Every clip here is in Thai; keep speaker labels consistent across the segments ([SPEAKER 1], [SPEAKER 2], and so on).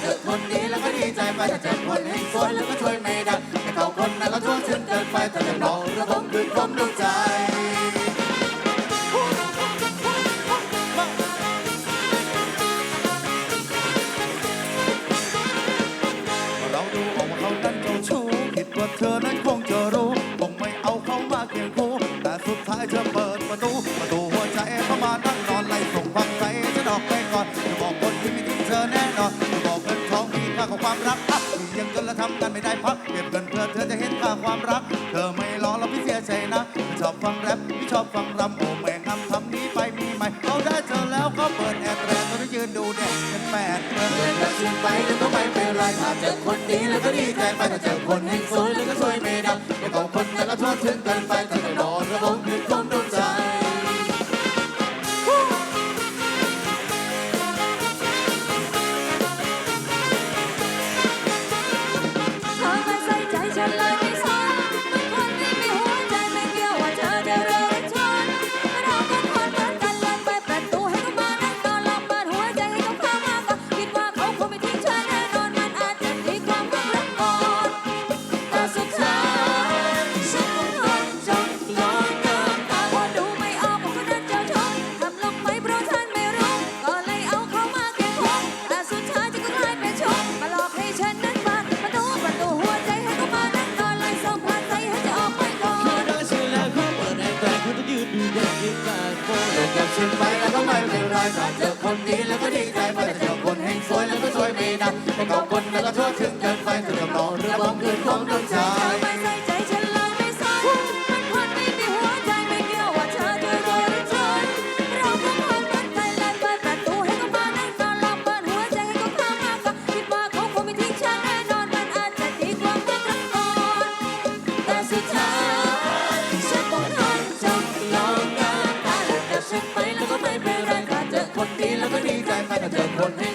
[SPEAKER 1] เจอคนดีแล้วก็ดี
[SPEAKER 2] ใจไปถ้าเจอคนเฮงสวยแล้วก็ช่วยไม่ได้ให้เขาคนนั้นเราช่วยชื่นเกินไปแต่ยังน้องระบมคือความดวงใจ
[SPEAKER 1] เราดูออกเขานั้นจ้ชู้คิดว่าเธอนั้นคงจะรู้คงไม่เอาเขามาเคียงคู่แต่สุดท้ายเธอ กันไม่ได้พักเก็บเงินเพื่อเธอจะเห็นค่าความรัก เธอไม่ร้องเราพี่เสียใจนะไม่ชอบฟังแรปไม่ชอบฟังรำโอ้แม่งำทำนี้ไปมีใหม่เขาได้เธอแล้วก็เปิดแอร์แรงเธอไม่ยืนดูแดดเป็นแปดเปิดเล่น
[SPEAKER 2] แล้วชิงไปเดี๋วก็ไปเป็นไรถ้าเจอคนดีแล้วก็ดีใจไปถ้าเจอคนให้สวยแล้วก็สวยไม่ได้ไม่
[SPEAKER 3] ต้องคนแต่ละทั่วถึงกันไปถ้าจะนอนระบมห
[SPEAKER 2] รือก้ม สอนเลือคนดีแล้วก็ดี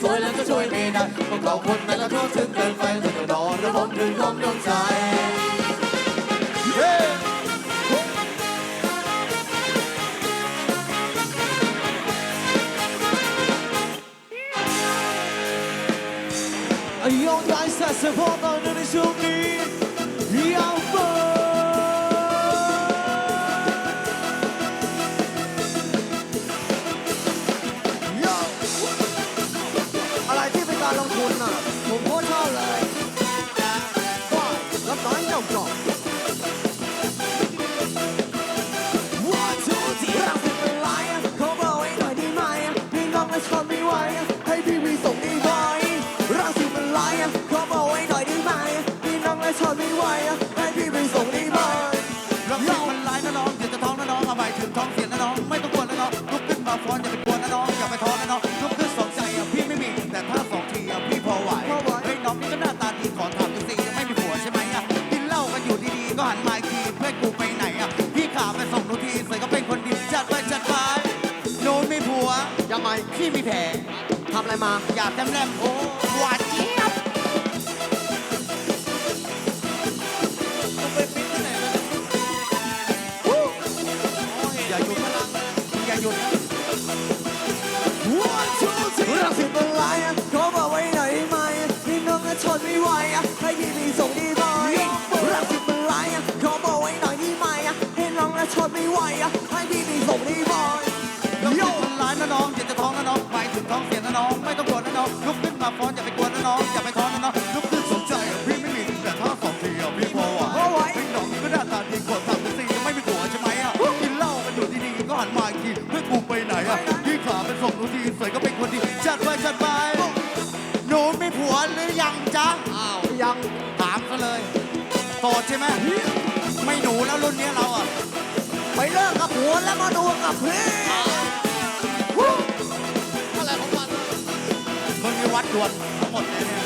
[SPEAKER 2] สวยแล้วก็ช่วยไม่ได้พวก
[SPEAKER 3] เราคนนั้นเราโทษถึงเกินไปเต่
[SPEAKER 2] จะด
[SPEAKER 4] อนระบบหนึ่งลมดวงใจ
[SPEAKER 1] ยอมใจสัตว์เสพ
[SPEAKER 4] พ่อ
[SPEAKER 1] ตอนนั้ในช่วง อยา
[SPEAKER 4] บแหลมโอ้า
[SPEAKER 1] กมายทีเพื่อกูไปไหนอะพี่ขาเป็นศพงหนูทีสวยก็เป็นคนดีจัดไปจัดไปหนูมีผัวหรือยังจ๊ะ
[SPEAKER 4] อ้าวยัง
[SPEAKER 1] ถามเขเลยโสดใช่ไหมไม่หนูแล้วรุ่นนี้เราอะ
[SPEAKER 4] ไปเลิกกับผัวแล้วมาดูกับพี่
[SPEAKER 1] อะไรของมันมันมีวัดดวนทั้งหมดเลยเนี่ย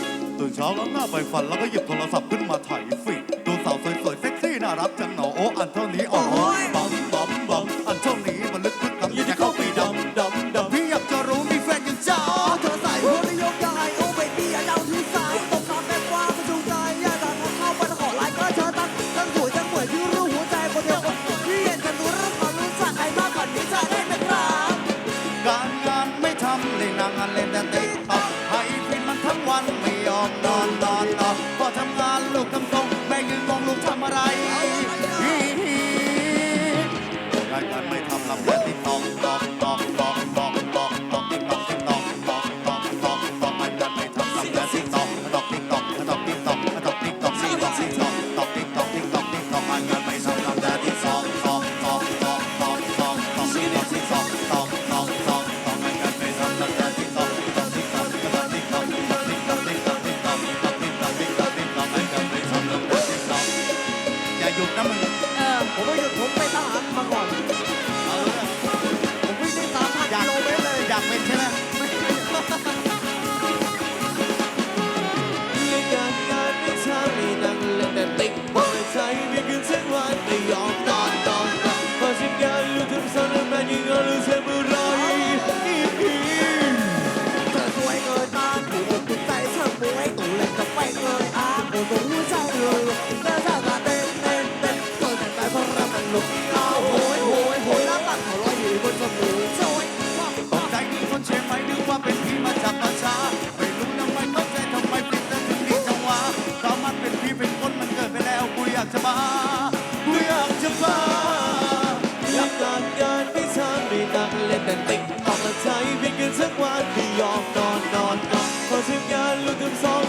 [SPEAKER 3] ตื่มตื่
[SPEAKER 4] นเช้าแล้ว
[SPEAKER 1] หน้าใบฟันแล้วก็หยิบโทรศัพท์ขึ้น Fuck จะมา
[SPEAKER 4] หนูอยากจะมา
[SPEAKER 1] อยากงานงานไม่ทำไม่นั่
[SPEAKER 3] เล่
[SPEAKER 4] นแต่ติ๊กออกมะ
[SPEAKER 1] ใช้เพี่งกั
[SPEAKER 4] นสักวันไม่ยอมนอนนอนนอนพอถึงงานลุกทุำสอ
[SPEAKER 3] ง